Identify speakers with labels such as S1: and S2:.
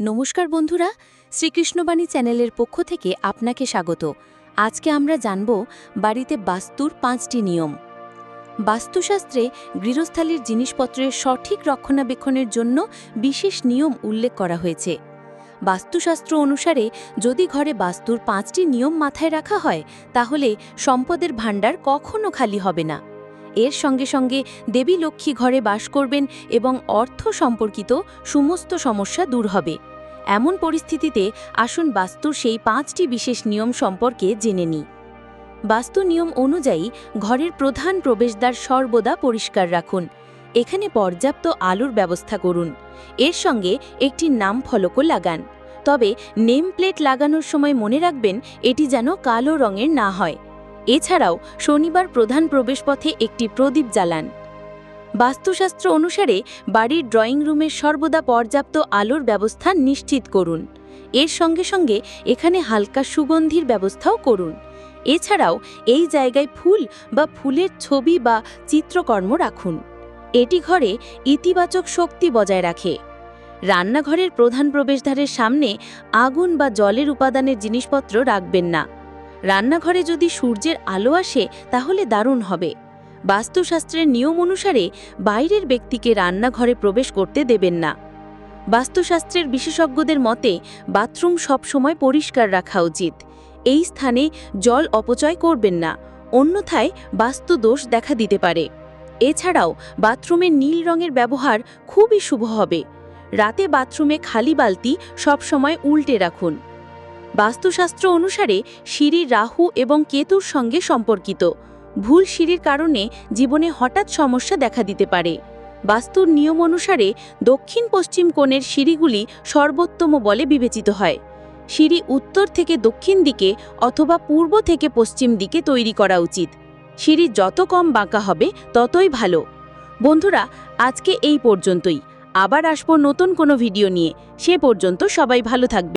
S1: নমস্কার বন্ধুরা, শ্রীকৃষ্ণবাণী চ্যানেলের পক্ষ থেকে আপনাকে স্বাগত। আজকে আমরা জানব বাড়িতে বাস্তুর পাঁচটি নিয়ম। বাস্তুশাস্ত্রে গৃহস্থালির জিনিসপত্রের সঠিক রক্ষণাবেক্ষণের জন্য বিশেষ নিয়ম উল্লেখ করা হয়েছে। বাস্তুশাস্ত্র অনুসারে যদি ঘরে বাস্তুর পাঁচটি নিয়ম মাথায় রাখা হয়, তাহলে সম্পদের ভাণ্ডার কখনো খালি হবে না। এর সঙ্গে সঙ্গে দেবী লক্ষ্মী ঘরে বাস করবেন এবং অর্থ সম্পর্কিত সমস্ত সমস্যা দূর হবে। এমন পরিস্থিতিতে আসুন বাস্তুর সেই পাঁচটি বিশেষ নিয়ম সম্পর্কে জেনে নিই। বাস্তু নিয়ম অনুযায়ী ঘরের প্রধান প্রবেশদ্বার সর্বদা পরিষ্কার রাখুন। এখানে পর্যাপ্ত আলোর ব্যবস্থা করুন। এর সঙ্গে একটি নাম ফলকও লাগান। তবে নেম প্লেট লাগানোর সময় মনে রাখবেন এটি যেন কালো রঙের না হয়। এছাড়াও শনিবার প্রধান প্রবেশপথে একটি প্রদীপ জ্বালান। বাস্তুশাস্ত্র অনুসারে বাড়ির ড্রয়িং রুমের সর্বদা পর্যাপ্ত আলোর ব্যবস্থা নিশ্চিত করুন। এর সঙ্গে সঙ্গে এখানে হালকা সুগন্ধির ব্যবস্থাও করুন। এছাড়াও এই জায়গায় ফুল বা ফুলের ছবি বা চিত্রকর্ম রাখুন। এটি ঘরে ইতিবাচক শক্তি বজায় রাখে। রান্নাঘরের প্রধান প্রবেশদ্বারের সামনে আগুন বা জলের উপাদানের জিনিসপত্র রাখবেন না। রান্নাঘরে যদি সূর্যের আলো আসে, তাহলে দারুণ হবে। বাস্তুশাস্ত্রের নিয়ম অনুসারে বাইরের ব্যক্তিকে রান্নাঘরে প্রবেশ করতে দেবেন না। বাস্তুশাস্ত্রের বিশেষজ্ঞদের মতে, বাথরুম সবসময় পরিষ্কার রাখা উচিত। এই স্থানে জল অপচয় করবেন না, অন্যথায় বাস্তু দোষ দেখা দিতে পারে। এছাড়াও বাথরুমে নীল রঙের ব্যবহার খুবই শুভ হবে। রাতে বাথরুমে খালি বালতি সবসময় উল্টে রাখুন। বাস্তুশাস্ত্র অনুসারে সিঁড়ি রাহু এবং কেতুর সঙ্গে সম্পর্কিত। ভুল সিঁড়ির কারণে জীবনে হঠাৎ সমস্যা দেখা দিতে পারে। বাস্তুর নিয়ম অনুসারে দক্ষিণ পশ্চিম কোণের সিঁড়িগুলি সর্বোত্তম বলে বিবেচিত হয়। সিঁড়ি উত্তর থেকে দক্ষিণ দিকে অথবা পূর্ব থেকে পশ্চিম দিকে তৈরি করা উচিত। সিঁড়ি যত কম বাঁকা হবে, ততই ভালো। বন্ধুরা, আজকে এই পর্যন্তই। আবার আসব নতুন কোনো ভিডিও নিয়ে। সে পর্যন্ত সবাই ভালো থাকবে